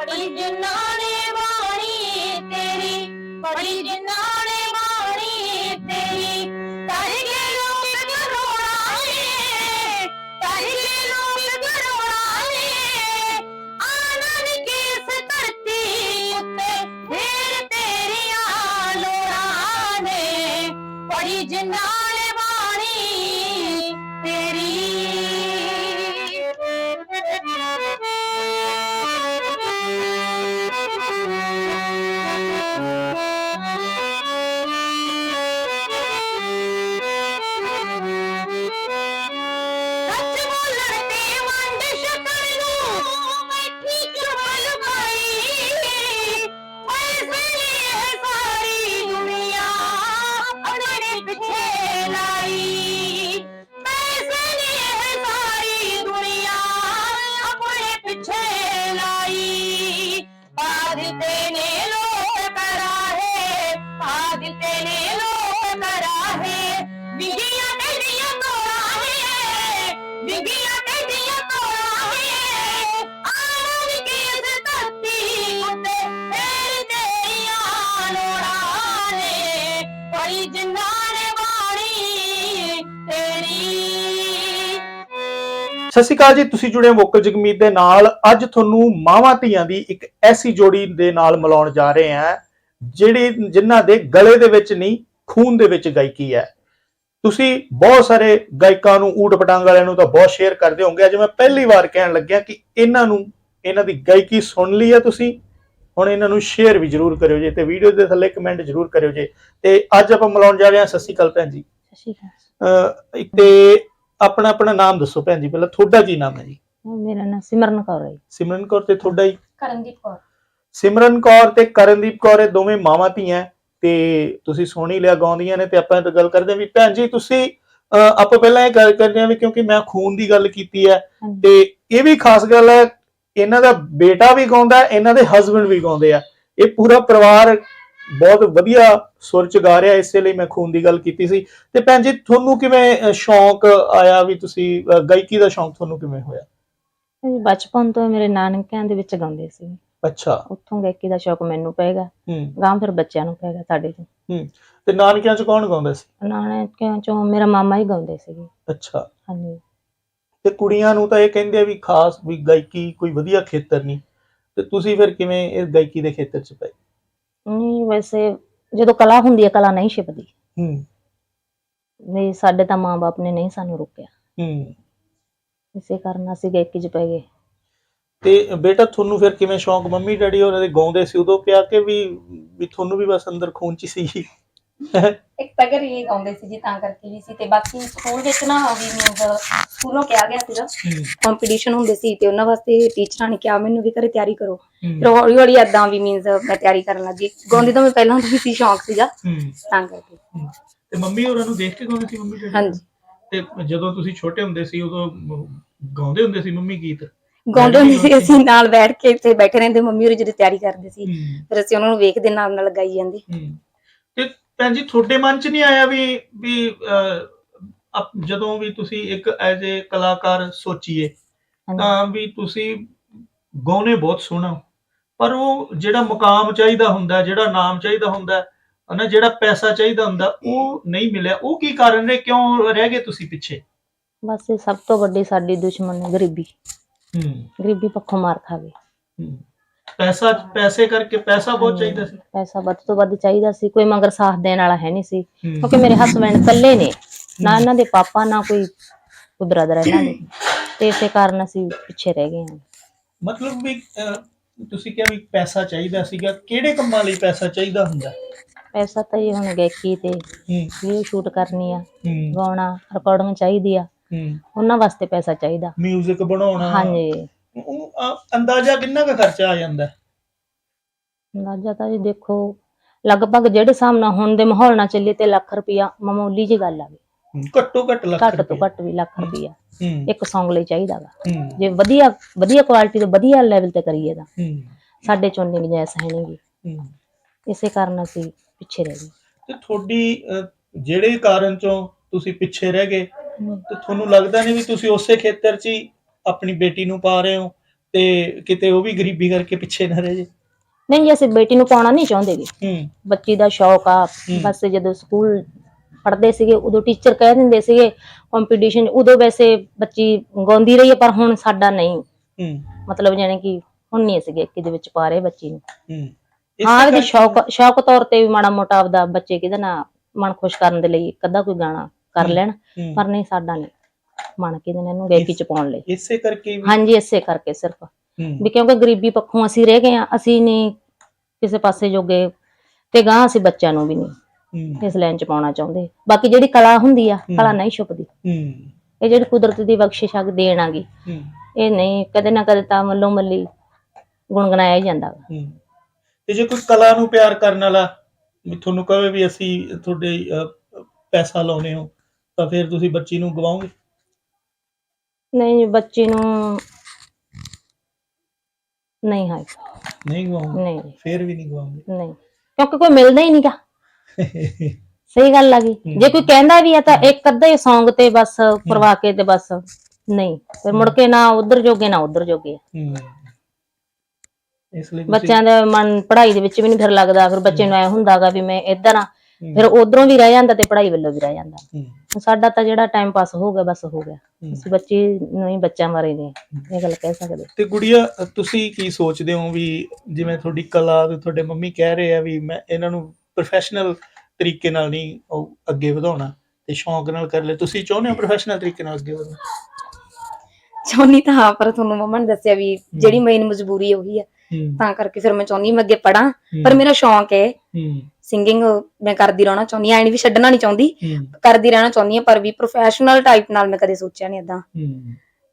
ਬੜੀ ਜਨਾਨੇ ਬਾਣੀ ਤੇਰੀ ਪੜੀ ਜਨਾਨੇ ਸਤਿ ਸ਼੍ਰੀ ਅਕਾਲ ਜੀ ਤੁਸੀਂ ਜੁੜੇ ਹੋ ਵੋਕਲ ਜਗਮੀਤ ਦੇ ਨਾਲ। ਅੱਜ ਤੁਹਾਨੂੰ ਮਾਵਾਂ ਧੀਆਂ ਦੀ ਇੱਕ ਐਸੀ ਜੋੜੀ ਦੇ ਨਾਲ ਮਿਲਾਉਣ ਜਾ ਰਹੇ ਹਾਂ ਜਿਹੜੀ ਜਿਨ੍ਹਾਂ ਦੇ ਗਲੇ ਦੇ ਵਿੱਚ ਨਹੀਂ ਖੂਨ ਦੇ ਵਿੱਚ ਗਾਇਕੀ ਹੈ। ਤੁਸੀਂ ਬਹੁਤ ਸਾਰੇ ਗਾਇਕਾਂ ਨੂੰ ਊਟ ਪਟਾਂਗ ਵਾਲਿਆਂ ਨੂੰ ਤਾਂ ਬਹੁਤ ਸ਼ੇਅਰ ਕਰਦੇ ਹੋਵੋਗੇ। ਅੱਜ ਮੈਂ ਪਹਿਲੀ ਵਾਰ ਕਹਿਣ ਲੱਗਿਆ ਕਿ ਇਹਨਾਂ ਨੂੰ ਇਹਨਾਂ ਦੀ ਗਾਇਕੀ ਸੁਣ ਲਈ ਹੈ ਤੁਸੀਂ। ਹੁਣ ਇਹਨਾਂ ਨੂੰ ਸ਼ੇਅਰ ਵੀ ਜਰੂਰ ਕਰਿਓ ਜੇ ਤੇ ਵੀਡੀਓ ਦੇ ਥੱਲੇ ਕਮੈਂਟ ਜਰੂਰ ਕਰਿਓ ਜੇ। ਤੇ ਅੱਜ ਆਪਾਂ ਮਿਲਾਉਣ ਜਾ ਰਹੇ ਹਾਂ ਸਤਿ ਸ਼੍ਰੀ ਅਕਾਲ ਭੈਣ ਜੀ। ਸਤਿ ਸ਼੍ਰੀ ਅਕਾਲ। ਤੇ ਆਪਣਾ ਆਪਣਾ ਨਾਮ ਦੱਸੋ ਭੈਣ ਜੀ ਪਹਿਲਾਂ ਤੁਹਾਡਾ ਕੀ ਨਾਮ ਹੈ ਜੀ ਮੇਰਾ ਨਾਮ ਸਿਮਰਨ ਕੌਰ ਹੈ ਜੀ। ਸਿਮਰਨ ਕੌਰ ਤੇ ਤੁਹਾਡਾ ਹੀ ਕਰਨਦੀਪ ਕੌਰ ਸਿਮਰਨ ਕੌਰ ਤੇ ਕਰਨਦੀਪ ਕੌਰ ਇਹ ਦੋਵੇਂ ਮਾਵਾਂ ਧੀਆਂ ਤੇ ਤੁਸੀਂ ਸੋਹਣੀ ਲਿਆ ਗਾਉਂਦੀਆਂ ਨੇ ਤੇ ਆਪਾਂ ਇਹ ਤਾਂ ਗੱਲ ਕਰਦੇ ਹਾਂ ਵੀ ਭੈਣ ਜੀ ਤੁਸੀਂ ਆਪਾਂ ਪਹਿਲਾਂ ਇਹ ਗੱਲ ਕਰਦੇ ਹਾਂ ਵੀ ਕਿਉਂਕਿ ਮੈਂ ਖੂਨ ਦੀ ਗੱਲ ਕੀਤੀ ਹੈ। ਤੇ ਇਹ ਵੀ ਖਾਸ ਗੱਲ ਹੈ ਇਹਨਾਂ ਦਾ ਬੇਟਾ ਵੀ ਗਾਉਂਦਾ ਇਹਨਾਂ ਦੇ ਹਸਬੰਡ ਵੀ ਗਾਉਂਦੇ ਆ ਇਹ ਪੂਰਾ ਪਰਿਵਾਰ ਬਹੁਤ ਵਧੀਆ ਸੁਰ ਚ ਗਾ ਰਿਹਾ ਇਸੇ ਲਈ ਮੈਂ ਖੂਨ ਦੀ ਗੱਲ ਕੀਤੀ ਸੀ। ਤੇ ਭੈਣ ਜੀ ਤੁਹਾਨੂੰ ਕਿਵੇਂ ਸ਼ੌਂਕ ਆਇਆ ਵੀ ਤੁਸੀਂ ਗਾਇਕੀ ਦਾ ਸ਼ੌਂਕ ਤੁਹਾਨੂੰ ਕਿਵੇਂ ਹੋਇਆ? ਜੀ ਬਚਪਨ ਤੋਂ ਹੀ ਮੇਰੇ ਨਾਨਕਿਆਂ ਦੇ ਵਿੱਚ ਗਾਉਂਦੇ ਸੀ। ਅੱਛਾ। ਉੱਥੋਂ ਗਾਇਕੀ ਦਾ ਸ਼ੌਕ ਮੈਨੂੰ ਪਏਗਾ ਹੂੰ। ਗਾਂ ਫਿਰ ਬੱਚਿਆਂ ਨੂੰ ਪਏਗਾ ਸਾਡੇ ਤੋਂ। ਤੇ ਨਾਨਕਿਆਂ ਚ ਕੌਣ ਗਾਉਂਦਾ ਸੀ? ਨਾਨਕਿਆਂ ਚੋਂ ਮੇਰਾ ਮਾਮਾ ਹੀ ਗਾਉਂਦੇ ਸੀਗੇ। ਅੱਛਾ। ਹਾਂਜੀ। ਤੇ ਕੁੜੀਆਂ ਨੂੰ ਤਾਂ ਇਹ ਕਹਿੰਦੇ ਆ ਵੀ ਖਾਸ ਵੀ ਗਾਇਕੀ ਕੋਈ ਵਧੀਆ ਖੇਤਰ ਨਹੀਂ। ਤੇ ਤੁਸੀਂ ਫਿਰ ਕਿਵੇਂ ਇਸ ਗਾਇਕੀ ਦੇ ਖੇਤਰ ਚ ਪਏ? ਨਹੀਂ ਵੈਸੇ ਜਦੋਂ ਕਲਾ ਹੁੰਦੀ ਹੈ ਕਲਾ ਨਹੀਂ ਛਿਪਦੀ। ਹੂੰ। ਵੀ ਸਾਡੇ ਤਾਂ ਮਾਂ-ਬਾਪ ਨੇ ਨਹੀਂ ਸਾਨੂੰ ਰੋਕਿਆ। ਹੂੰ। ਇਸੇ ਕਾਰਨ ਅਸੀਂ ਗਾਇਕੀ 'ਚ ਪੈ ਗਏ। ਤੇ ਬੇਟਾ ਤੁਹਾਨੂੰ ਫਿਰ ਕਿਵੇਂ ਸ਼ੌਂਕ? ਮੰਮੀ ਡੈਡੀ ਹੋਰਾਂ ਦੇ ਗਾਉਂਦੇ ਸੀ ਉਦੋਂ ਪਿਆ ਕਿ ਵੀ ਵੀ ਤੁਹਾਨੂੰ ਵੀ ਬਸ ਅੰਦਰ ਖੂਨ ਚ ਹੀ ਸੀ। ਇੱਕ ਤਾਂ ਘਰੇ ਹੀ ਗਾਉਂਦੇ ਸੀ ਜੀ ਤਾਂ ਕਰਕੇ ਵੀ ਸੀ। ਤੇ ਬਾਕੀ ਸਕੂਲ ਵਿੱਚ ਨਾ ਵੀ ਮੀਨਸ ਸਕੂਲੋਂ ਕਿਹਾ ਗਿਆ ਸੀਗਾ। ਕੰਪੀਟੀਸ਼ਨ ਹੁੰਦੇ ਸੀ ਤੇ ਉਹਨਾਂ ਵਾਸਤੇ ਟੀਚਰਾਂ ਨੇ ਕਿਹਾ ਮੈਨੂੰ ਵੀ ਘਰੇ ਤਿਆਰੀ ਕਰੋ। ਫਿਰ ਹੌਲੀ ਹੌਲੀ ਵੀ ਮੀਨਸ ਮੈਂ ਤਿਆਰੀ ਕਰਨ ਲੱਗੀ। ਗਾਉਂਦੀ ਤਾਂ ਮੈਂ ਪਹਿਲਾਂ ਤੋਂ ਸੀ ਸ਼ੌਂਕ ਸੀਗਾ। ਹੂੰ। ਤਾਂ ਕਰਕੇ। ਤੇ ਮੰਮੀ ਹੋਰਾਂ ਨੂੰ ਦੇਖ ਕੇ ਗਾਉਂਦੇ ਸੀ ਮੰਮੀ ਡੈਡੀ ਹਾਂਜੀ। ਤੇ ਜਦੋਂ ਤੁਸੀਂ ਛੋਟੇ ਹੁੰਦੇ ਸੀ ਉਦੋਂ ਗਾਉਂਦੇ ਹੁੰਦੇ ਸੀ ਮੰਮੀ ਗੀਤ? ਗਾਉਂਦੇ ਹੁੰਦੇ ਸੀ ਅਸੀਂ ਨਾਲ ਬੈਠ ਕੇ ਇੱਥੇ ਬੈਠੇ ਰਹਿੰਦੇ ਮੰਮੀ ਹੋਰੀ ਜਦੋਂ ਤਿਆਰੀ ਕਰਦੇ ਸੀ। ਫਿਰ ਅਸੀਂ ਉਹਨਾਂ ਨੂੰ ਵੇਖਦੇ ਨਾਲ ਨਾਲ ਗਾਈ ਜਾਂਦੇ। ਤੇ ਭੈਣ ਜੀ ਤੁਹਾਡੇ ਮਨ ਚ ਨਹੀਂ ਆਇਆ ਵੀ ਵੀ ਅਹ, ਅਪ- ਜਦੋਂ ਵੀ ਤੁਸੀਂ ਇੱਕ ਐਜ਼ ਅ ਕਲਾਕਾਰ ਸੋਚੀਏ ਹਾਂਜੀ। ਤਾਂ ਵੀ ਤੁਸੀਂ ਗਾਉਣੇ ਬਹੁਤ ਸੋਹਣਾ। ਪਰ ਉਹ ਜਿਹੜਾ ਮੁਕਾਮ ਚਾਹੀਦਾ ਹੁੰਦਾ ਜਿਹੜਾ ਨਾਮ ਚਾਹੀਦਾ ਹੁੰਦਾ ਹਨਾ ਜਿਹੜਾ ਪੈਸਾ ਚਾਹੀਦਾ ਹੁੰਦਾ ਉਹ ਨਹੀਂ ਮਿਲਿਆ। ਉਹ ਕੀ ਕਾਰਨ ਨੇ? ਕਿਉਂ ਰਹਿ ਗਏ ਤੁਸੀਂ ਪਿੱਛੇ? ਬਸ ਇਹ ਸਭ ਤੋਂ ਵੱਡੀ ਸਾਡੀ ਦੁਸ਼ਮਣ ਹੈ ਗਰੀਬੀ। ਹੂੰ। ਗਰੀਬੀ ਪੱਖੋਂ ਮਾਰ ਖਾਵੇ ਹੂੰ। ਪੈਸਾ ਪੈਸੇ ਕਰਕੇ ਪੈਸਾ ਬਹੁਤ ਚਾਹੀਦਾ ਸੀ। ਪੈਸਾ ਵੱਧ ਤੋਂ ਵੱਧ ਚਾਹੀਦਾ ਸੀ ਕੋਈ ਮਗਰ ਸਾਥ ਦੇਣ ਵਾਲਾ ਹੈ ਨਹੀਂ ਸੀ। ਕਿਉਂਕਿ ਮੇਰੇ ਹਸਬੰਡ ਇਕੱਲੇ ਨੇ ਨਾ ਇਹਨਾਂ ਦੇ ਪਾਪਾ ਨਾ ਕੋਈ ਕੋਈ ਬ੍ਰਦਰ ਇਹਨਾਂ ਦੇ ਤੇ ਇਸੇ ਕਾਰਨ ਅਸੀਂ ਪਿੱਛੇ ਰਹਿ ਗਏ ਹਾਂ। ਮਤਲਬ ਵੀ ਤੁਸੀਂ ਕਿਹਾ ਵੀ ਪੈਸਾ ਚਾਹੀਦਾ ਸੀਗਾ ਕਿਹੜੇ ਕੰਮਾਂ ਲਈ ਪੈਸਾ ਚਾਹੀਦਾ ਹੁੰਦਾ? ਪੈਸਾ ਤਾਂ ਇਹ ਹੁਣ ਗਾਇਕੀ ਤੇ ਹੂੰ। ਵੀਡੀਓ ਸ਼ੂਟ ਕਰਨੀ ਆ ਹੂੰ। ਗਾਉਣਾ ਰਿਕਾਰਡਿੰਗ ਚਾਹੀਦੀ ਆ। ਹੂੰ। ਉਹਨਾਂ ਵਾਸਤੇ ਪੈਸਾ ਚਾਹੀਦਾ। ਮਿਊਜ਼ਿਕ ਬਣਾਉਣਾ। ਹਾਂਜੀ। ਉਹ ਅ, ਅੰਦਾਜ਼ਾ ਕਿੰਨਾ ਕੁ ਖਰਚਾ ਆ ਜਾਂਦਾ? ਹੈ? ਅੰਦਾਜ਼ਾ ਤਾਂ ਜੀ ਦੇਖੋ ਲਗਭਗ ਜਿਹੜੇ ਹਿਸਾਬ ਨਾਲ ਹੁਣ ਦੇ ਮਾਹੌਲ ਨਾਲ ਚੱਲੇ ਤੇ ਲੱਖ ਰੁਪਇਆ ਮਾਮੂਲੀ ਜੀ ਗੱਲ ਆ ਗਈ ਘੱਟੋ ਘੱਟ ਲੱਖ ਘੱਟ ਤੋਂ। ਘੱਟ ਵੀ ਲੱਖ ਰੁਪਇਆ ਹੂੰ। ਇੱਕ Song ਲਈ ਚਾਹੀਦਾ ਵਾ ਹੂੰ। ਜੇ ਵਧੀਆ ਵਧੀਆ ਕੁਆਲਿਟੀ ਤੇ ਵਧੀਆ ਲੈਵਲ ਤੇ ਕਰੀਏ ਤਾਂ। ਸਾਡੇ ਚੋਂ ਨਹੀਂ ਗੁੰਜਾਇਸ਼ ਹੈ ਨਹੀਂਗੀ। ਇਸੇ ਕਾਰਨ ਅਸੀਂ ਪਿੱਛੇ ਰਹਿ ਗਏ। ਤੇ ਤੁਹਾਡੀ ਜਿਹੜੇ ਕਾਰਨ ਚੋਂ ਤੁਸੀਂ ਪਿੱਛੇ ਰਹਿ ਗਏ ਤੇ ਤੁਹਾਨੂੰ ਲੱਗਦਾ ਨਹੀਂ ਵੀ ਤੁਸੀਂ ਉਸੇ ਖੇਤਰ 'ਚ ਹੀ ਆਪਣੀ ਬੇਟੀ ਨੂੰ ਪਾ ਰਹੇ ਹੋ ਤੇ ਕਿਤੇ ਉਹ ਵੀ ਗਰੀਬੀ ਕਰਕੇ ਪਿੱਛੇ ਨਾ ਰਹਿ ਜੇ? ਨਹੀਂ ਅਸੀਂ ਬੇਟੀ ਨੂੰ ਪਾਉਣਾ ਨਹੀਂ ਚਾਹੁੰਦੇਗੇ ਬੱਚੀ ਦਾ ਸ਼ੌਕ ਆ। ਬਸ ਜਦੋਂ ਸਕੂਲ ਪੜ੍ਹਦੇ ਸੀਗੇ ਉਦੋਂ ਟੀਚਰ ਕਹਿ ਦਿੰਦੇ ਸੀਗੇ ਕੰਪੀਟੀਸ਼ਨ ਉਦੋਂ ਵੈਸੇ ਬੱਚੀ ਗਾਉਂਦੀ ਰਹੀ ਹੈ ਪਰ ਹੁਣ ਸਾਡਾ ਨਹੀਂ। ਹੂੰ। ਮਤਲਬ ਜਾਣੀ ਕਿ ਹੁਣ ਨਹੀਂ ਅਸੀਂ ਗਾਇਕੀ ਦੇ ਵਿੱਚ ਪਾ ਰਹੇ ਬੱਚੀ ਨੂੰ। ਹੂੰ। ਹਾਂ ਇਹਦੇ ਸ਼ੌਕ ਸ਼ੌਕ ਤੌਰ ਤੇ ਵੀ ਮਾੜਾ ਮੋਟਾ ਆਪਦਾ ਬੱਚੇ ਕਿਹਦਾ ਨਾ ਮਨ ਖੁਸ਼ ਕਰਨ ਦੇ ਲਈ ਇੱਕ ਅੱਧਾ ਕੋਈ ਗਾਣਾ ਕਰ। ਲੈਣ ਹੂੰ। ਪਰ ਨਹੀਂ ਸਾਡਾ ਨਹੀਂ। ਮਨ ਕਿਹਦੇ ਨੇ ਇਹਨੂੰ ਗਾਇਕੀ ਚ ਪਾਉਣ ਲਈ। ਇਸੇ ਕਰਕੇ ਵੀ ਹਾਂਜੀ ਇਸੇ ਕਰਕੇ ਸਿਰਫ। ਹੂੰ। ਵੀ ਕਿਉਂਕਿ ਗਰੀਬੀ ਪੱਖੋਂ ਅਸੀਂ ਰਹਿ ਗਏ ਆ ਅਸੀਂ ਨਹੀਂ ਕਿਸੇ ਪਾਸੇ ਜੋਗੇ ਤੇ ਗਾਂ ਅਸੀਂ ਬੱਚਿਆਂ ਨੂੰ ਵੀ ਨਹੀਂ। ਇਸ ਲਾਈਨ ਚ ਪਾਉਣਾ ਚਾਹੁੰਦੇ। ਬਾਕੀ ਜਿਹੜੀ ਕਲਾ ਹੁੰਦੀ ਆ। ਕਲਾ ਨਹੀਂ ਛੁਪਦੀ। ਇਹ ਜਿਹੜੀ ਕੁਦਰਤ ਦੀ ਬਖਸ਼ਿਸ਼ ਆ ਦੇਣ ਆਗੀ ਇਹ ਨਹੀਂ ਕਦੇ ਨਾ ਕਦੇ ਤਾਂ ਮੱਲੋ ਮੱਲੀ ਗੁਣਗੁਣਾਇਆ ਹੀ ਜਾਂਦਾ ਤੇ ਜੇ ਕੋਈ ਕਲਾ ਨੂੰ ਪਿਆਰ ਕਰਨ ਵਾਲਾ ਵੀ ਤੁਹਾਨੂੰ ਕਹੇ ਵੀ ਅਸੀਂ ਤੁਹਾਡੇ ਪੈਸਾ ਲਾਉਨੇ ਹੋ ਤਾਂ ਫਿਰ ਤੁਸੀਂ ਬੱਚੀ ਨੂੰ ਗਵਾਓਗੇ? ਨਹੀਂ ਬੱਚੀ ਨੂੰ ਨਹੀਂ ਹੈ ਨਹੀਂ ਗਵਾਓਗੇ? ਨਹੀਂ। ਫਿਰ ਵੀ ਨਹੀਂ ਗਵਾਓਗੇ? ਨਹੀਂ। ਕਿਉਂਕਿ ਕੋਈ ਮਿਲਦਾ ਹੀ ਨਹੀਂਗਾ ਸਹੀ ਗੱਲ ਆ ਗਈ। ਜੇ ਕੋਈ ਕਹਿੰਦਾ ਵੀ ਆ ਤਾਂ ਇੱਕ ਅੱਧਾ ਹੀ Song ਤੇ ਬਸ ਪਰਵਾ ਕੇ ਤੇ ਬਸ ਨਹੀਂ। ਫਿਰ ਮੁੜ ਕੇ ਨਾ ਉਧਰ ਜੋਗੇ ਨਾ ਉਧਰ ਜੋਗੇ। ਹੂੰ। ਇਸ ਲਈ ਤੁਸੀਂ- ਬੱਚਿਆਂ ਦਾ ਮਨ ਪੜ੍ਹਾਈ ਦੇ ਵਿੱਚ ਵੀ ਨਹੀਂ ਫਿਰ ਲੱਗਦਾ। ਫਿਰ ਬੱਚੇ ਨੂੰ ਐ ਹੁੰਦਾਗਾ ਵੀ ਮੈਂ ਇੱਧਰ ਆ ਫਿਰ ਉਧਰੋਂ ਵੀ ਰਹਿ ਜਾਂਦਾ ਤੇ ਪੜ੍ਹਾਈ ਵੱਲੋਂ ਵੀ ਰਹਿ ਜਾਂਦਾ। ਹੂੰ, ਸਾਡਾ ਤਾਂ ਜਿਹੜਾ ਟਾਈਮ ਪਾਸ ਹੋ ਗਿਆ ਬਸ ਹੋ ਗਿਆ। ਹੂੰ। ਅਸੀਂ ਬੱਚੀ ਨੂੰ ਹੀ ਬੱਚਿਆਂ ਬਾਰੇ ਨਹੀਂ ਇਹ ਗੱਲ ਕਹਿ ਸਕਦੇ। ਤੇ ਗੁੜੀਆ ਤੁਸੀਂ ਕੀ ਸੋਚਦੇ ਹੋ ਵੀ ਜਿਵੇਂ ਤੁਹਾਡੀ ਕਲਾ ਤੇ ਤੁਹਾਡੇ ਮੰਮੀ ਕਹਿ ਰਹੇ ਆ ਵੀ ਮੈਂ ਇਹਨਾਂ ਨੂੰ ਪ੍ਰੋਫੈਸ਼ਨਲ ਤਰੀਕੇ ਨਾਲ ਨਹੀਂ ਉਹ ਅੱਗੇ ਵਧਾਉਣਾ ਤੇ ਸ਼ੌਂਕ ਨਾਲ ਕਰ ਲੈ। ਤੁਸੀਂ ਚਾਹੁੰਦੇ ਹੋ ਪ੍ਰੋਫੈਸ਼ਨਲ ਤਰੀਕੇ ਨਾਲ ਅੱਗੇ ਵਧਣਾ? ਚਾਹੁੰਦੀ ਤਾਂ ਹਾਂ ਪਰ ਤੁਹਾਨੂੰ ਮੰਮਾ ਨੇ ਦੱਸਿਆ ਵੀ ਜਿਹੜੀ ਮੇਨ ਮਜਬੂਰੀ ਉਹੀ ਆ। ਤਾਂ ਕਰਕੇ ਫਿਰ ਮੈਂ ਚਾਹੁੰਦੀ ਮੈਂ ਅੱਗੇ ਪੜਾਂ ਪਰ ਮੇਰਾ ਸ਼ੌਂਕ ਹੈ। ਸਿੰਗਿੰਗ ਮੈਂ ਕਰਦੀ ਰਹਿਣਾ ਚਾਹੁੰਦੀ ਐ ਨਹੀਂ ਵੀ ਛੱਡਣਾ ਨਹੀਂ ਚਾਹੁੰਦੀ। ਕਰਦੀ ਰਹਿਣਾ ਚਾਹੁੰਦੀ ਹਾਂ ਪਰ ਵੀ ਪ੍ਰੋਫੈਸ਼ਨਲ ਟਾਈਪ ਨਾਲ ਮੈਂ ਕਦੇ ਸੋਚਿਆ ਨਹੀਂ ਏਦਾਂ।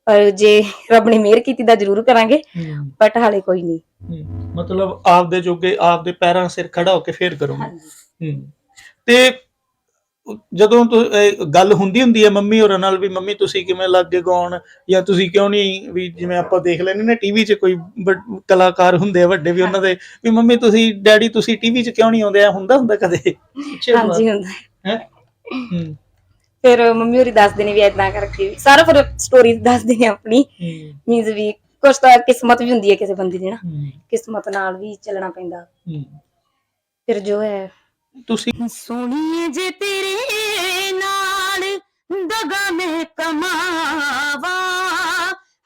ਪਰ ਜੇ ਰੱਬ ਨੇ ਮਿਹਰ ਕੀਤੀ ਤਾਂ ਜ਼ਰੂਰ ਕਰਾਂਗੇ ਬਟ ਹਾਲੇ ਕੋਈ ਨਹੀਂ। ਹੂੰ। ਮਤਲਬ ਆਪਦੇ ਜੋਗੇ ਆਪਦੇ ਪੈਰਾਂ ਸਿਰ ਖੜਾ ਹੋ ਕੇ ਫੇਰ ਕਰੋਗੇ। ਹਾਂਜੀ। ਹੂੰ। ਤੇ ਜਦੋਂ ਤੁ- ਇਹ ਗੱਲ ਹੁੰਦੀ ਹੁੰਦੀ ਹੈ ਮੰਮੀ ਹੋਰਾਂ ਨਾਲ ਵੀ ਮੰਮੀ ਤੁਸੀਂ ਕਿਵੇਂ ਲੱਗ ਗਏ ਗਾਉਣ? ਜਾਂ ਤੁਸੀਂ ਕਿਉਂ ਨਹੀਂ ਵੀ ਜਿਵੇਂ ਆਪਾਂ ਦੇਖ ਲੈਂਦੇ ਨੇ ਟੀਵੀ 'ਚ ਕੋਈ ਵੱਡ- ਕਲਾਕਾਰ ਹੁੰਦੇ ਆ ਵੱਡੇ ਵੀ ਉਹਨਾਂ ਦੇ ਵੀ ਮੰਮੀ ਤੁਸੀਂ ਡੈਡੀ ਤੁਸੀਂ ਟੀਵੀ 'ਚ ਕਿਉਂ ਨਹੀਂ ਆਉਂਦੇ? ਆ ਹੁੰਦਾ ਹੁੰਦਾ ਕਦੇ? ਹਾਂਜੀ ਹੁੰਦਾ। ਹੈ। ਹੈ? ਹੂੰ। ਫਿਰ ਮੰਮੀ ਹੋਰੀ ਦੱਸਦੇ ਨੇ ਵੀ ਏਦਾਂ ਕਰਕੇ। ਸਾਰਾ ਫਿਰ ਸਟੋਰੀ ਦੱਸਦੇ ਨੇ ਆਪਣੀ। ਮੀਨਸ ਵੀ ਕੁਛ ਤਾਂ ਕਿਸਮਤ ਵੀ ਹੁੰਦੀ ਹੈ ਕਿਸੇ ਬੰਦੇ ਦੀ ਨਾ। ਕਿਸਮਤ ਨਾਲ ਵੀ ਚੱਲਣਾ ਪੈਂਦਾ। ਫਿਰ ਜੋ ਹੈ। ਤੁਸੀਂ ਸੋਣੀਏ ਜੇ ਤੇਰੇ ਨਾਲ ਦਗਾ ਮੈਂ ਕਮਾਵਾ।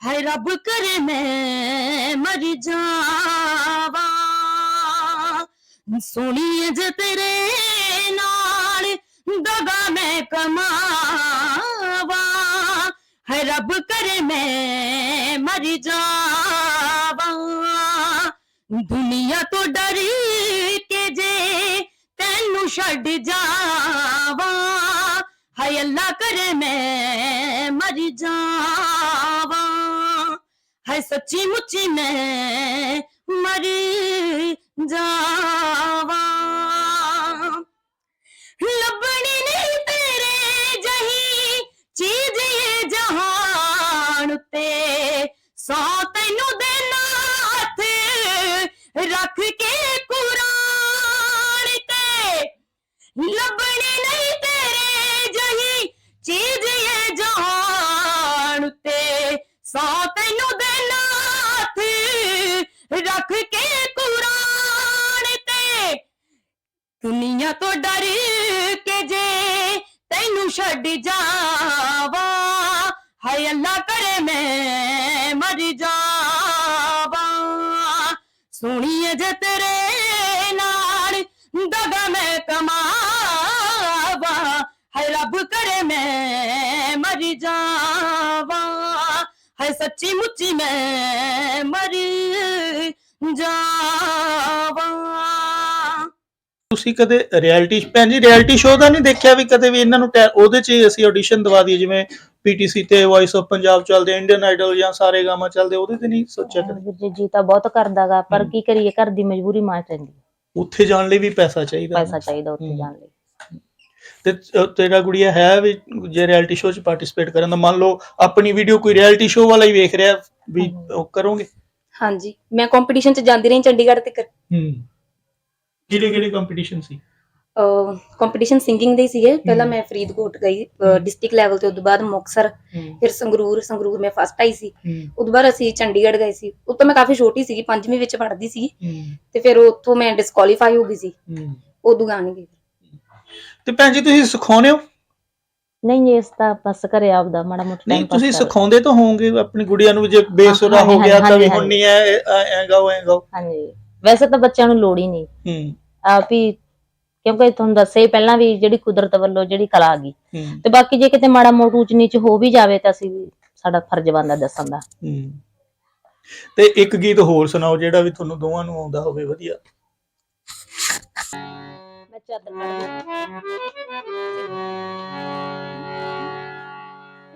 ਹੈ ਰੱਬ ਕਰੇ ਮੈਂ ਮਰ ਜਾਵਾ। ਸੋਣੀਏ ਜੇ ਤੇਰੇ ਨਾਲ ਦਗਾ ਮੈਂ ਕਮਾਵਾ ਹੈ ਰੱਬ ਕਰੇ ਮੈਂ ਮਰ ਜਾਵਾ ਦੁਨੀਆ ਤੋਂ ਡਰ ਕੇ ਜੇ ਤੈਨੂੰ ਛੱਡ ਜਾਵਾਂ ਹਾਏ ਅੱਲਾ ਕਰੇ ਮੈਂ ਮਰ ਜਾਵਾਂ ਹਾਏ ਸੱਚੀ ਮੁੱਚੀ ਮੈਂ ਮਰ ਰੱਖ ਕੇ ਕੁਰਾਨ ਤੇ। ਲੱਭਣੀ ਨਹੀਂ ਤੇਰੇ ਜਹੀ ਚੀਜ਼ ਇਹ ਜਹਾਨ ਉੱਤੇ। ਸੌ ਤੈਨੂੰ ਦੇਣਾ ਰੱਖ ਕੇ ਕੁਰਾਨ ਤੇ। ਦੁਨੀਆ ਤੋਂ ਡਰ ਕੇ ਜੇ ਤੈਨੂੰ ਛੱਡ ਜਾਵਾਂ। ਹਾਏ ਅੱਲਾ ਕਰੇ ਮੈਂ ਮਰ ਜਾ ਸੁਣੀਏ ਜੇ ਤੇਰੇ ਨਾਲ ਦਗਾ ਮੈਂ ਕਮਾਵਾ ਹੈ ਰੱਬ ਕਰੇ ਮੈਂ ਮਰ ਜਾਵਾ ਹੈ ਸੱਚੀ ਮੁੱਚੀ ਮੈਂ ਮਰ ਜਾਵਾ। ਤੁਸੀਂ ਕਦੇ ਰਿਐਲਿਟੀ ਭੈਣ ਜੀ ਰਿਐਲਿਟੀ ਸ਼ੋਅ ਦਾ ਨਹੀਂ ਦੇਖਿਆ ਵੀ ਕਦੇ ਵੀ ਇਹਨਾਂ ਨੂੰ ਟੈ- ਉਹਦੇ 'ਚ ਹੀ ਅਸੀਂ ਆਡੀਸ਼ਨ ਦਵਾ ਦਈਏ ਜਿਵੇਂ ਪੀਟੀਸੀ ਤੇ ਵੌਇਸ ਆਫ ਪੰਜਾਬ ਚੱਲਦੇ ਇੰਡੀਅਨ ਆਈਡਲ ਜਾਂ ਸਾਰੇ ਗਾਮਾ ਚੱਲਦੇ ਉਹਦੇ ਤੇ ਨਹੀਂ ਸੋਚਿਆ ਕਦੇ ਵੀਰ ਜੀ ਜੀ ਤਾਂ ਬਹੁਤ ਕਰਦਾਗਾ ਪਰ। ਕੀ ਕਰੀਏ ਘਰ ਦੀ ਮਜਬੂਰੀ ਮਾਰ ਪੈਂਦੀ ਉੱਥੇ ਜਾਣ ਲਈ ਵੀ ਪੈਸਾ ਚਾਹੀਦਾ ਪੈਸਾ ਚਾਹੀਦਾ ਉੱਥੇ। ਜਾਣ ਲਈ ਤੇ ਅ, ਤੇਰਾ ਗੁੜੀਆ ਹੈ ਵੀ ਜੇ ਰਿਐਲਿਟੀ ਸ਼ੋਅ 'ਚ ਪਾਰਟਿਸਿਪੇਟ ਕਰਨ ਦਾ ਮੰਨ ਲਓ ਆਪਣੀ ਵੀਡੀਓ ਕੋਈ ਰਿਐਲਿਟੀ ਸ਼ੋਅ ਵਾਲਾ ਹੀ ਵੇਖ ਰਿਹਾ ਵੀ ਹੂੰ। ਉਹ ਕਰੋਗੇ ਹਾਂਜੀ ਮੈਂ ਕੰਪੀਟੀਸ਼ਨ ਚ ਜਾਂਦੀ ਰਹੀ ਚੰਡੀਗੜ੍ਹ ਤੱਕ ਹੂੰ ਕਿਹੜੇ ਕਿਹੜੇ ਕੰਪੀਟੀਸ਼ਨ ਸੀ? ਕੰਪੀਟੀਸ਼ਨ ਸਿੰਗਿੰਗ ਦੇ ਹੀ ਸੀਗੇ। ਪਹਿਲਾਂ। ਮੈਂ ਫਰੀਦਕੋਟ ਗਈ ਡਿਸਟ੍ਰਿਕਟ ਲੈਵਲ ਤੇ ਉਦੋਂ ਬਾਅਦ ਮੁਕਤਸਰ ਫਿਰ ਸੰਗਰੂਰ ਸੰਗਰੂਰ ਮੈਂ ਫਸਟ ਆਈ ਸੀ। ਉਦੋਂ ਬਾਅਦ ਅਸੀਂ ਚੰਡੀਗੜ੍ਹ ਗਏ ਸੀ। ਉਦੋਂ ਮੈਂ ਕਾਫੀ ਛੋਟੀ ਸੀਗੀ ਪੰਜਵੀਂ ਵਿੱਚ ਪੜ੍ਹਦੀ ਸੀ ਤੇ ਫਿਰ ਉੱਥੋਂ ਮੈਂ ਡਿਸਕੁਆਲੀਫਾਈ ਹੋ ਗਈ ਸੀ। ਉਦੋਂ ਗਾ ਨਹੀਂ ਗਈ ਤੇ ਭੈਣ ਜੀ ਤੁਸੀਂ ਸਿਖਾਉਂਦੇ ਹੋ? ਨਹੀਂ ਇਸ ਤਾਂ ਬਸ ਘਰੇ ਆਪਦਾ ਮਾੜਾ ਮੋਟਾ ਨਹੀਂ time pass ਤੁਸੀਂ ਸਿਖਾਉਂਦੇ ਤਾਂ ਹੋਵੋਗੇ ਆਪਣੀ ਗੁੜੀਆ ਨੂੰ ਜੇ ਬੇਸੁਰਾ ਹਾਂ, ਗਿਆ ਤਾਂ ਵੀ ਹੁਣ ਨਹੀਂ ਐ ਐ ਗਾਓ ਐ ਗਾਓ। ਹਾਂਜੀ। ਵੈਸੇ ਤਾਂ ਬੱਚਿਆਂ ਨੂੰ ਲੋੜ ਹੀ ਨਹੀਂ। ਹੂੰ। ਆਪ ਹੀ ਕਿਉਂਕਿ ਤੁਹਾਨੂੰ ਦੱਸਿਆ ਹੀ ਪਹਿਲਾਂ ਵੀ ਜਿਹੜੀ ਕੁਦਰਤ ਵੱਲੋਂ ਜਿਹੜੀ ਕਲਾ ਆ ਗਈ। ਤੇ ਬਾਕੀ ਜੇ ਕਿਤੇ ਮਾੜਾ ਮੋਟਾ ਉੱਚ ਨੀਚ ਹੋ ਵੀ ਜਾਵੇ ਤਾਂ ਅਸੀਂ ਵੀ ਸਾਡਾ ਫਰਜ਼ ਬਣਦਾ ਦੱਸਣ ਦਾ। ਤੇ ਇੱਕ ਗੀਤ ਹੋਰ ਸੁਣਾਓ ਜਿਹੜਾ ਵੀ ਤੁਹਾਨੂੰ ਦੋਵਾਂ ਨੂੰ ਆਉਂਦਾ ਹੋਵੇ ਵਧੀਆ। ਮੈਂ ਚਾਦਰ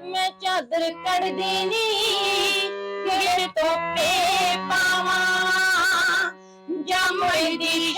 ਮੈਂ ਚਾਦਰ ਕੱਢਦੀ ਨੀ ਫਿਰ ਤੋਪੇ ਪਾਵਾਂ। ਜਮਈ ਦੀ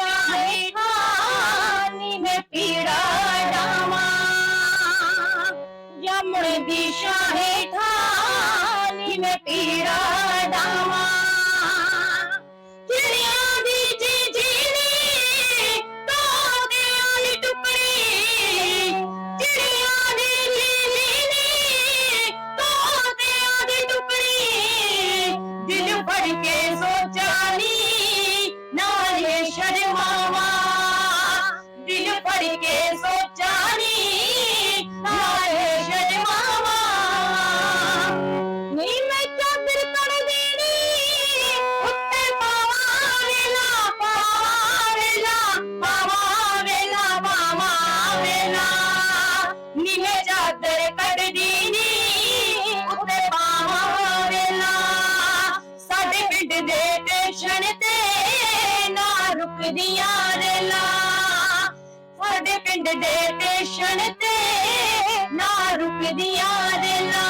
ਤੇ ਨਾ। ਰੁਕਦੀਆਂ ਰੇਲਾਂ ਸਾਡੇ ਪਿੰਡ ਦੇ ਸਟੇਸ਼ਨ ਤੇ ਨਾ ਰੁਕਦੀਆਂ ਰੇਲਾਂ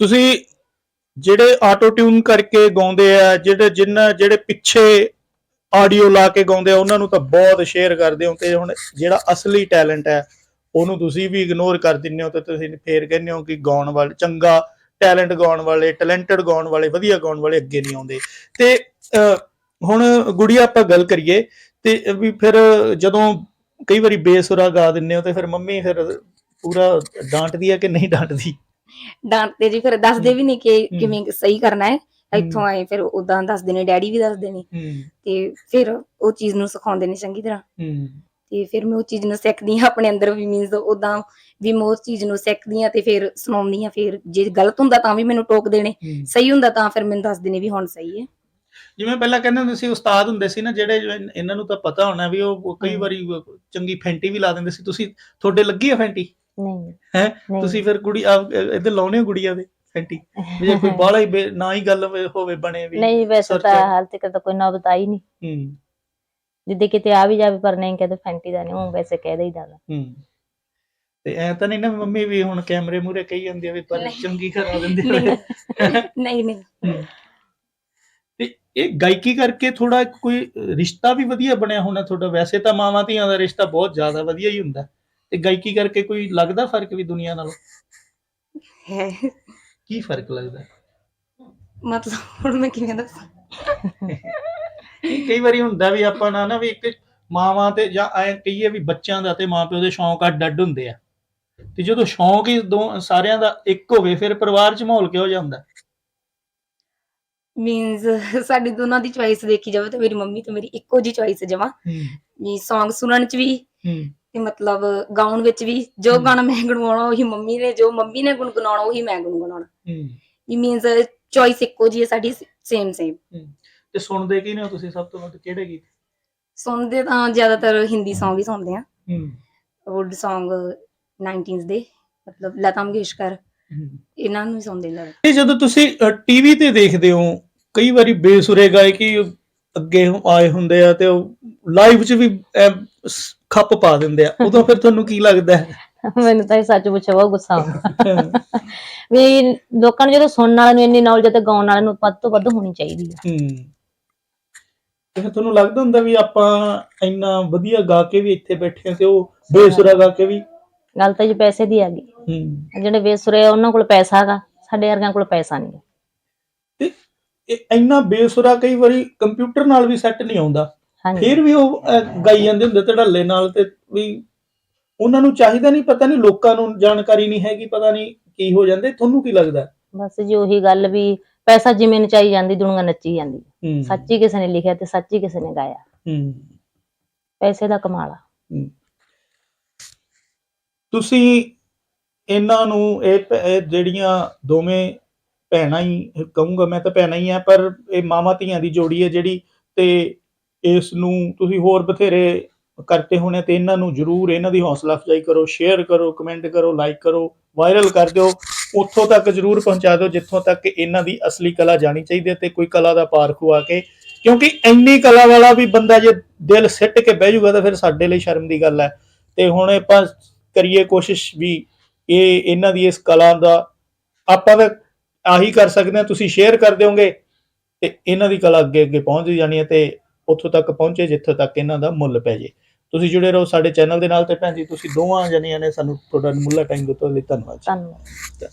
ਤੁਸੀਂ ਜਿਹੜੇ ਆਟੋ ਟਿਊਨ ਕਰਕੇ ਗਾਉਂਦੇ ਆ, ਜਿਹੜੇ ਜਿੰਨਾ, ਜਿਹੜੇ ਪਿੱਛੇ ਆਡੀਓ ਲਾ ਕੇ ਗਾਉਂਦੇ ਆ, ਉਹਨਾਂ ਨੂੰ ਤਾਂ ਬਹੁਤ ਸ਼ੇਅਰ ਕਰਦੇ ਹੋ ਤੇ ਹੁਣ ਜਿਹੜਾ ਅਸਲੀ ਟੈਲੈਂਟ ਹੈ, ਉਹਨੂੰ ਤੁਸੀਂ ਵੀ ਇਗਨੋਰ ਕਰ ਦਿੰਦੇ ਹੋ ਤੇ ਤੁਸੀਂ ਫੇਰ ਕਹਿੰਦੇ ਹੋ ਕਿ ਗਾਉਣ ਵਾਲੇ, ਚੰਗਾ ਟੈਲੈਂਟ ਗਾਉਣ ਵਾਲੇ ਟੈਲੈਂਟਡ ਗਾਉਣ ਵਾਲੇ, ਵਧੀਆ ਗਾਉਣ ਵਾਲੇ ਅੱਗੇ ਨਹੀਂ ਆਉਂਦੇ। ਤੇ ਹੁਣ ਗੁੜੀਆ ਆਪਾਂ ਗੱਲ ਕਰੀਏ, ਤੇ ਵੀ ਫਿਰ ਜਦੋਂ ਕਈ ਵਾਰੀ ਬੇਸੁਰਾ ਗਾ ਦਿੰਦੇ ਹੋ ਤੇ ਫਿਰ ਮੰਮੀ ਫਿਰ ਪੂਰਾ ਡਾਂਟਦੀ ਹੈ ਕਿ ਨਹੀਂ ਡਾਂਟਦੀ? ਡਾਂਟਦੇ ਜੀ ਫਿਰ ਦੱਸਦੇ ਵੀ ਨਹੀਂ ਕਿ। ਕਿਵੇਂ ਸਹੀ ਕਰਨਾ ਹੈ। ਇੱਥੋਂ ਆਏ ਫਿਰ ਉਦਾਂ ਦੱਸਦੇ ਨੇ ਡੈਡੀ ਵੀ ਦੱਸਦੇ ਨੇ। ਤੇ ਫਿਰ ਉਹ ਚੀਜ਼ ਨੂੰ ਸਿਖਾਉਂਦੇ ਨੇ ਚੰਗੀ ਤਰ੍ਹਾਂ। ਤੇ ਫਿਰ ਮੈਂ ਉਹ ਚੀਜ਼ ਨੂੰ ਸਿੱਖਦੀ ਹਾਂ ਆਪਣੇ ਅੰਦਰ ਵੀ ਮੀਨਸ ਉਦਾਂ ਵੀ ਮੈਂ ਉਸ ਚੀਜ਼ ਨੂੰ ਸਿੱਖਦੀ ਹਾਂ ਤੇ ਫਿਰ ਸੁਣਾਉਂਦੀ ਹਾਂ ਫਿਰ ਜੇ ਗਲਤ ਹੁੰਦਾ ਤਾਂ ਵੀ ਮੈਨੂੰ ਟੋਕ ਦੇਣੇ ਸਹੀ ਹੁੰਦਾ ਤਾਂ ਫਿਰ ਮੈਨੂੰ ਦੱਸਦੇ ਨੇ ਵੀ ਹੁਣ ਸਹੀ ਹੈ। ਜਿਵੇਂ ਪਹਿਲਾਂ ਕਹਿੰਦੇ ਹੁੰਦੇ ਸੀ ਉਸਤਾਦ ਹੁੰਦੇ ਸੀ ਨਾ ਜਿਹੜੇ ਇਹਨਾਂ ਨੂੰ ਤਾਂ ਪਤਾ ਹੋਣਾ ਵੀ ਉਹ ਕਈ। ਵਾਰੀ ਚੰਗੀ ਫੈਂਟੀ ਵੀ ਲਾ ਦਿੰਦੇ ਸੀ। ਤੁਸੀਂ ਤੁਹਾਡੇ ਲੱਗੀ ਆ ਫੈਂਟੀ? ਨਹੀਂ ਹੈਂ? ਨਹੀਂ। ਤੁਸੀਂ ਫਿਰ ਕੁੜੀ ਆ ਇੱਧਰ ਲਾਉਣੇ ਹੋ ਗੁੜੀਆ ਦੇ ਫੈਂਟੀ ਵੀ ਜੇ ਕੋਈ ਬਾਹਲਾ ਹੀ ਬੇ- ਨਾ ਹੀ ਗੱਲ ਹੋਵੇ- ਹੋਵੇ ਬਣੇ ਵੀ ਨਹੀਂ ਵੈਸੇ ਤਾਂ। ਹਾਲ ਤੱਕ ਤਾਂ ਕੋਈ ਨੌਬਤ ਆਈ ਨਹੀਂ ਹੂੰ ਜਿੱਦੇ ਕਿਤੇ ਆ ਵੀ ਜਾਵੇ ਪਰ ਨਹੀਂ ਕਹਦੇ ਫੈਂਟੀ ਦਾ ਨਹੀਂ ਉਹ ਵੈਸੇ ਕਹਿ ਦੇਈਦਾ ਗਾ। ਹੂੰ ਤੇ ਐ ਤਾਂ ਨਹੀਂ ਨਾ ਵੀ ਮੰਮੀ ਵੀ ਹੁਣ ਕੈਮਰੇ ਮੂਰੇ ਕਹੀ ਜਾਂਦੀ ਆ ਵੀ ਪਰ ਨਹੀਂ। ਚੰਗੀ ਕਰਾ ਦਿੰਦੇ ਨਹੀਂ। ਨਹੀਂ ਨਹੀਂ ਹੂੰ। ਤੇ ਇਹ ਗਾਇਕੀ ਕਰਕੇ ਥੋੜਾ ਕੋਈ ਰਿਸ਼ਤਾ ਵੀ ਵਧੀਆ ਬਣਿਆ ਹੋਣਾ ਤੁਹਾਡਾ ਵੈਸੇ ਤਾਂ ਮਾਵਾਂ ਧੀਆਂ ਦਾ ਰਿਸ਼ਤਾ ਬਹੁਤ ਜ਼ਿਆਦਾ ਵਧੀਆ ਹੀ ਹੁੰਦਾ ਤੇ ਗਾਇਕੀ ਕਰਕੇ ਕੋਈ ਲੱਗਦਾ ਫ਼ਰਕ ਵੀ ਦੁਨੀਆ ਨਾਲੋਂ? ਹੈ। ਕੀ ਫ਼ਰਕ ਲੱਗਦਾ? ਮਤਲਬ ਹੁਣ ਮੈਂ ਕਿਵੇਂ ਦੱਸਾਂ? ਕਈ ਵਾਰੀ ਹੁੰਦਾ ਵੀ ਆਪਾਂ ਨਾ ਨਾ ਵੀ ਇੱਕ ਮਾਵਾਂ ਤੇ ਜਾਂ ਐ ਕਹੀਏ ਵੀ ਬੱਚਿਆਂ ਦਾ ਤੇ ਮਾਪਿਓ ਦੇ ਸ਼ੌਂਕ ਅੱਡ ਅੱਡ ਹੁੰਦੇ ਆ। ਤੇ ਜਦੋਂ ਸ਼ੌਂਕ ਹੀ ਦੋ ਸਾਰਿਆਂ ਦਾ ਇੱਕ ਹੋਵੇ ਫਿਰ ਪਰਿਵਾਰ 'ਚ ਮਾਹੌਲ ਕਿਹੋ ਜਿਹਾ ਹੁੰਦਾ? ਮੀਨਸ ਸਾਡੀ ਦੋਨਾਂ ਦੀ ਚੁਆਇਸ ਦੇਖੀ ਜਾਵੇ ਤਾਂ ਮੇਰੀ ਮੰਮੀ ਤੇ ਮੇਰੀ ਇੱਕੋ ਜੀ ਚੁਆਇਸ ਜਮਾ। ਵੀ Song ਸੁਣਨ ਚ ਵੀ ਹੂੰ। ਤੇ ਮਤਲਬ ਗਾਉਣ ਵਿੱਚ ਵੀ ਜੋ। ਗਾਣਾ ਮੈਂ ਗੁਣਗੁਣਾਉਣਾ ਉਹੀ ਮੰਮੀ ਨੇ ਜੋ ਮੰਮੀ ਨੇ ਗੁਣਗੁਣਾਉਣਾ ਉਹੀ ਮੈਂ ਗੁਣਗੁਣਾਉਣਾ ਹੂੰ। ਇਹ ਮੀਨਸ ਚੋਇਸ ਇੱਕੋ ਜੀ ਹੈ ਸਾਡੀ ਸੇਮ ਸੇਮ ਤੇ ਸੁਣਦੇ ਕੀ ਨੇ ਹੋ ਤੁਸੀਂ ਸਭ ਤੋਂ ਵੱਧ ਕਿਹੜੇ ਗੀਤ? ਸੁਣਦੇ ਤਾਂ ਜ਼ਿਆਦਾਤਰ ਹਿੰਦੀ Song ਹੀ ਸੁਣਦੇ ਆ ਹੂੰ। 올ਡ Song 90s ਦੇ ਮਤਲਬ ਲਤਾ ਮੰਗੇਸ਼ਕਰ ਹੂੰ। ਇਹਨਾਂ ਨੂੰ ਹੀ ਸੁਣਦੇ ਨੇ ਇਹ ਜਦੋਂ ਤੁਸੀਂ ਟੀਵੀ ਤੇ ਦੇਖਦੇ ਹੋ ਕਈ ਵਾਰੀ ਬੇਸੁਰੇ ਗਾਇਕੀ ਅੱਗੇ ਆਏ ਹੁੰਦੇ ਆ ਤੇ ਉਹ ਲਾਈਵ 'ਚ ਵੀ ਐਂ ਸ- ਖੱਪ ਪਾ ਦਿੰਦੇ ਆ। ਉਦੋਂ ਫਿਰ ਤੁਹਾਨੂੰ ਕੀ ਲੱਗਦਾ ਹੈ? ਮੈਨੂੰ ਤਾਂ ਇਹ ਸੱਚ ਪੁੱਛਿਆ ਬਹੁਤ ਗੁੱਸਾ ਆਉਂਦਾ। ਵੀ ਲੋਕਾਂ ਨੂੰ ਜਦੋਂ ਸੁਣਨ ਵਾਲਿਆਂ ਨੂੰ ਇੰਨੀ ਨੌਲੇਜ ਤੇ ਗਾਉਣ ਵਾਲਿਆਂ ਨੂੰ ਵੱਧ ਤੋਂ ਵੱਧ ਹੋਣੀ ਚਾਹੀਦੀ ਹੈ ਹੂੰ। ਤੇ ਫਿਰ ਤੁਹਾਨੂੰ ਲੱਗਦਾ ਹੁੰਦਾ ਵੀ ਆਪਾਂ ਇੰਨਾ ਵਧੀਆ ਗਾ ਕੇ ਵੀ ਇੱਥੇ ਬੈਠੇ ਆ ਤੇ ਉਹ ਬੇਸੁਰਾ ਗਾ ਕੇ ਵੀ ਗੱਲ ਤਾਂ ਜੀ ਪੈਸੇ ਦੀ ਆ ਗਈ ਹੂੰ। ਜਿਹੜੇ ਬੇਸੁਰੇ ਆ, ਉਹਨਾਂ ਕੋਲ ਪੈਸਾ ਹੈਗਾ ਸਾਡੇ ਵਰਗਿਆਂ ਕੋਲ ਪੈਸਾ ਨਹੀਂ ਹੈ। ਤੇ ਇਹ ਇੰਨਾ ਬੇਸੁਰਾ ਕਈ ਵਾਰੀ ਕੰਪਿਊਟਰ ਨਾਲ ਵੀ ਸੈੱਟ ਨਹੀਂ ਆਉਂਦਾ। ਫਿਰ ਵੀ ਉਹ ਅਹ, ਗਾਈ ਜਾਂਦੇ ਹੁੰਦੇ ਧੜੱਲੇ ਨਾਲ ਤੇ ਵੀ ਉਹਨਾਂ ਨੂੰ ਚਾਹੀਦਾ ਨਹੀਂ ਪਤਾ ਨਹੀਂ ਲੋਕਾਂ ਨੂੰ ਜਾਣਕਾਰੀ ਨਹੀਂ ਹੈਗੀ ਪਤਾ ਨਹੀਂ ਕੀ ਹੋ ਜਾਂਦੇ ਤੁਹਾਨੂੰ ਕੀ ਲੱਗਦਾ? ਬਸ ਜੀ ਉਹੀ ਗੱਲ ਵੀ ਪੈਸਾ ਜਿਵੇਂ ਨਚਾਈ ਜਾਂਦੀ ਦੁਨੀਆ ਨੱਚੀ ਜਾਂਦੀ। ਹੂੰ। ਸੱਚੀ ਕਿਸੇ ਨੇ ਲਿਖਿਆ ਤੇ ਸੱਚੀ ਕਿਸੇ ਨੇ ਗਾਇਆ। ਹੂੰ। ਪੈਸੇ ਦਾ ਕਮਾਲ ਤੁਸੀਂ ਇਹਨਾਂ ਨੂੰ ਇਹ ਭ- ਇਹ ਜਿਹੜੀਆਂ ਦੋਵੇਂ ਭੈਣਾਂ ਹੀ ਕਹੂੰਗਾ ਮੈਂ ਤਾਂ ਭੈਣਾਂ ਹੀ ਆ ਪਰ ਇਹ ਮਾਵਾਂ ਧੀਆਂ ਦੀ ਜੋੜੀ ਹੈ ਜਿਹੜੀ ਤੇ ਇਸ ਨੂੰ ਤੁਸੀਂ ਹੋਰ ਬਥੇਰੇ ਕਰਤੇ ਹੋਣੇ ਤੇ ਇਹਨਾਂ ਨੂੰ ਜਰੂਰ ਇਹਨਾਂ ਦੀ ਹੌਸਲਾ ਅਫਜ਼ਾਈ ਕਰੋ ਸ਼ੇਅਰ ਕਰੋ ਕਮੈਂਟ ਕਰੋ ਲਾਈਕ ਕਰੋ ਵਾਇਰਲ ਕਰ ਦਿਓ। ਉੱਥੋਂ ਤੱਕ ਜਰੂਰ ਪਹੁੰਚਾ ਦਿਓ ਜਿੱਥੋਂ ਤੱਕ ਇਹਨਾਂ ਦੀ ਅਸਲੀ ਕਲਾ ਜਾਣੀ ਚਾਹੀਦੀ ਹੈ ਤੇ ਕੋਈ ਕਲਾ ਦਾ ਪਾਰ ਖੁਆ ਕੇ। ਕਿਉਂਕਿ ਇੰਨੀ ਕਲਾ ਵਾਲਾ ਵੀ ਬੰਦਾ ਜੇ ਦਿਲ ਸਿੱਟ ਕੇ ਬਹਿ ਜਾਊਗਾ ਤਾਂ ਫਿਰ ਸਾਡੇ ਲਈ ਸ਼ਰਮ ਦੀ ਗੱਲ ਹੈ। ਤੇ ਹੁਣ ਆਪਾਂ ਕਰੀਏ ਕੋਸ਼ਿਸ਼ ਵੀ ਇਹ ਇਹਨਾਂ ਦੀ ਇਸ ਕਲਾ ਦਾ ਆਪਾਂ ਤਾਂ ਆਹੀ ਕਰ ਸਕਦੇ ਹਾਂ, ਤੁਸੀਂ ਸ਼ੇਅਰ ਕਰ ਦਿਓਗੇ ਤੇ ਇਹਨਾਂ ਦੀ ਕਲਾ ਅੱਗੇ ਅੱਗੇ ਪਹੁੰਚ ਜਾਣੀ ਹੈ ਤੇ ਉੱਥੋਂ ਤੱਕ ਪਹੁੰਚੇ, ਜਿੱਥੋਂ ਤੱਕ ਇਹਨਾਂ ਦਾ ਮੁੱਲ ਪੈ ਜੇ। ਤੁਸੀਂ ਜੁੜੇ ਰਹੋ ਸਾਡੇ ਚੈਨਲ ਦੇ ਨਾਲ ਤੇ ਭੈਣ ਜੀ, ਤੁਸੀਂ ਦੋਵਾਂ ਜਣੀਆਂ ਨੇ ਸਾਨੂੰ ਤੁਹਾਡਾ ਮੁੱਲਾ ਟਾਈਮ ਦਿੱਤਾ ਲਈ ਧੰਨਵਾਦ ਧੰਨਵਾਦ।